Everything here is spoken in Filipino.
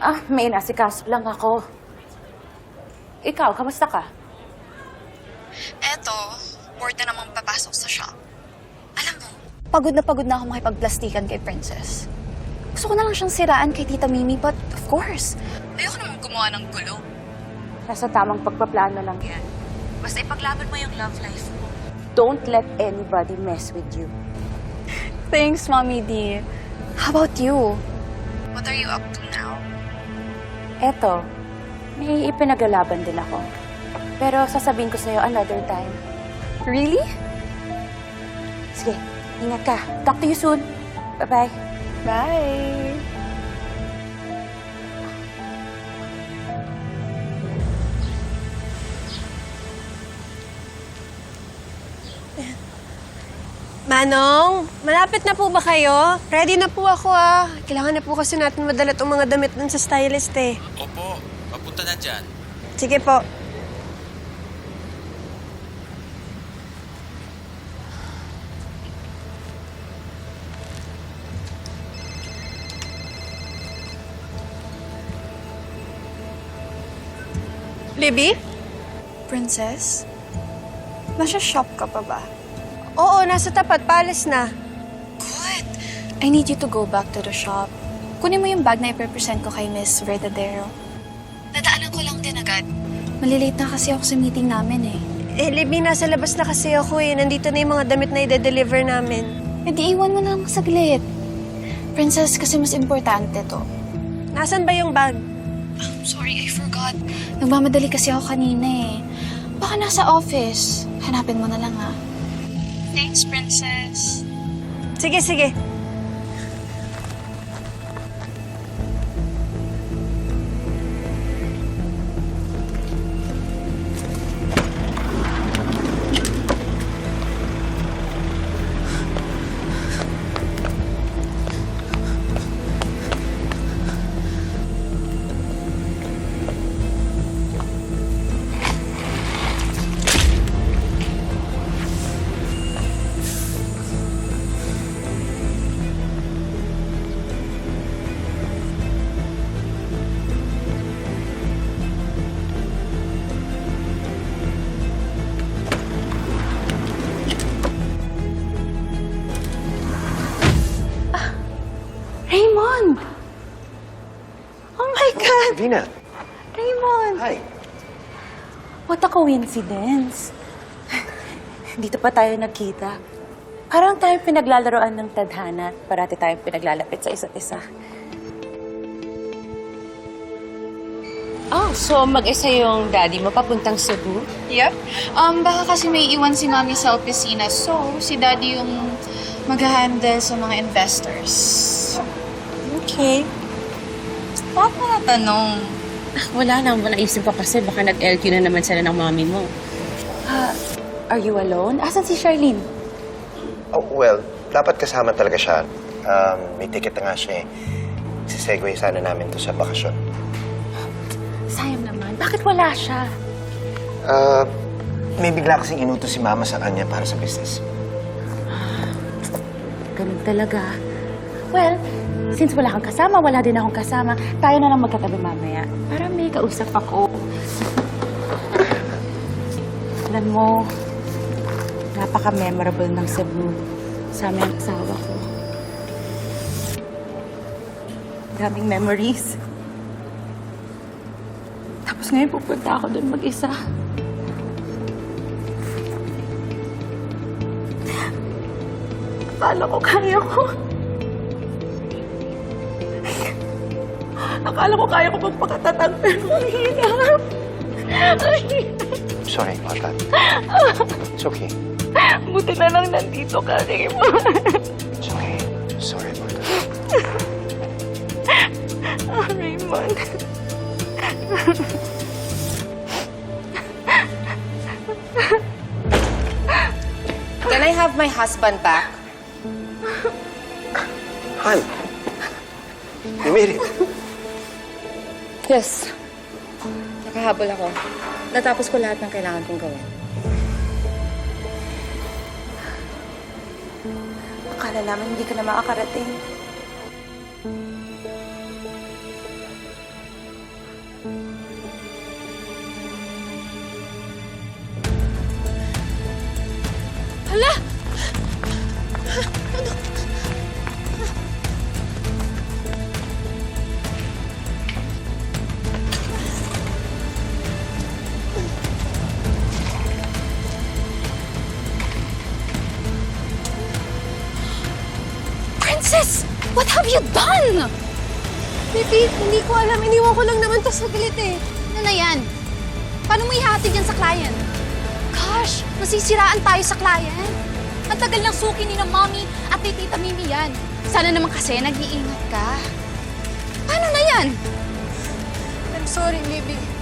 Ah, may nasikaso lang ako. Ikaw, kamusta ka? Eto, bored na namang papasok sa shop. Alam mo, Pagod na pagod na ako makipagplastikan kay Princess. Gusto ko na lang siyang siraan kay Tita Mimi, but of course, ayoko naman gumawa ng gulo. Nasa tamang pagpaplano lang yan. Basta ipaglaban mo yung love life mo. Don't let anybody mess with you. thanks, Mommy D. How about you? What are you up to? Eto, may ipinaglalaban din ako. Pero sasabihin ko sa'yo another time. Really? Sige, ingat ka. Talk to you soon. Bye-bye. Bye. Manong, malapit na po ba kayo? Ready na po ako ah. Kailangan na po kasi natin madala itong mga damit dun sa stylist eh. Opo, papunta na dyan. Sige po. Libby? Princess? Nasa shop ka pa ba? Oo, nasa tapat. Paalis na. Good. I need you to go back to the shop. Kunin mo yung bag na ipresent ko kay Miss Verdadero. Nadaanan ko lang din agad. Malilate na kasi ako sa meeting namin eh. Eh, Libby, nasa labas na kasi ako eh. Nandito na yung mga damit na i-deliver namin. E di iwan mo na lang saglit. Princess, kasi mas importante to. Nasaan ba yung bag? I'm sorry, I forgot. Nagmamadali kasi ako kanina eh. Baka nasa office. Hanapin mo na lang ah. Thanks, Princess. Sige, sige. My God! Vina, Raymond! hi. What a coincidence. Dito pa tayo nagkita. Parang tayo pinaglalaroan ng tadhana. Parati tayong pinaglalapit sa isa't isa. Oh, so mag-isa yung daddy mo papuntang Cebu? Yep. Um, baka kasi may iwan si Mami sa opisina. So, si Daddy yung mag-handle sa mga investors. Okay. Bakit mo natanong? Ah, wala lang, wala isip ko kasi baka nag-LQ na naman sila ng mami mo. Ah, are you alone? Asan si Charlene? Oh, well, dapat kasama talaga siya. Um, may ticket na nga siya eh. Sisegue sana namin to sa bakasyon. Sayang naman. Bakit wala siya? Uh, may bigla kasing inutos si Mama sa kanya para sa business. Ganun talaga. Well, since wala kang kasama, wala din akong kasama, tayo na lang magkatabi mamaya. Para may kausap ako. Alam mo, napaka-memorable ng Cebu sa aming asawa ko. Daming memories. Tapos ngayon pupunta ako doon mag-isa. Akala ko kaya ko. Akala ko kaya ko magpakatatag, pero ang hirap. Ang hirap. Sorry about that. It's okay. Buti na lang nandito ka, Raymond. It's okay. Sorry about that. Oh, Raymond. Can I have my husband back? Han! You made it. Yes. Nakahabol ako. Natapos ko lahat ng kailangan kong gawin. Akala namin hindi ka na makakarating. Hala! What have you done? Baby, hindi ko alam. Iniwan ko lang naman to saglit eh. Ano na yan? Paano mo ihatid yan sa client? Gosh, masisiraan tayo sa client. Ang tagal ng suki ni na mommy at ni tita Mimi yan. Sana naman kasi nag-iingat ka. Paano na yan? I'm sorry, baby.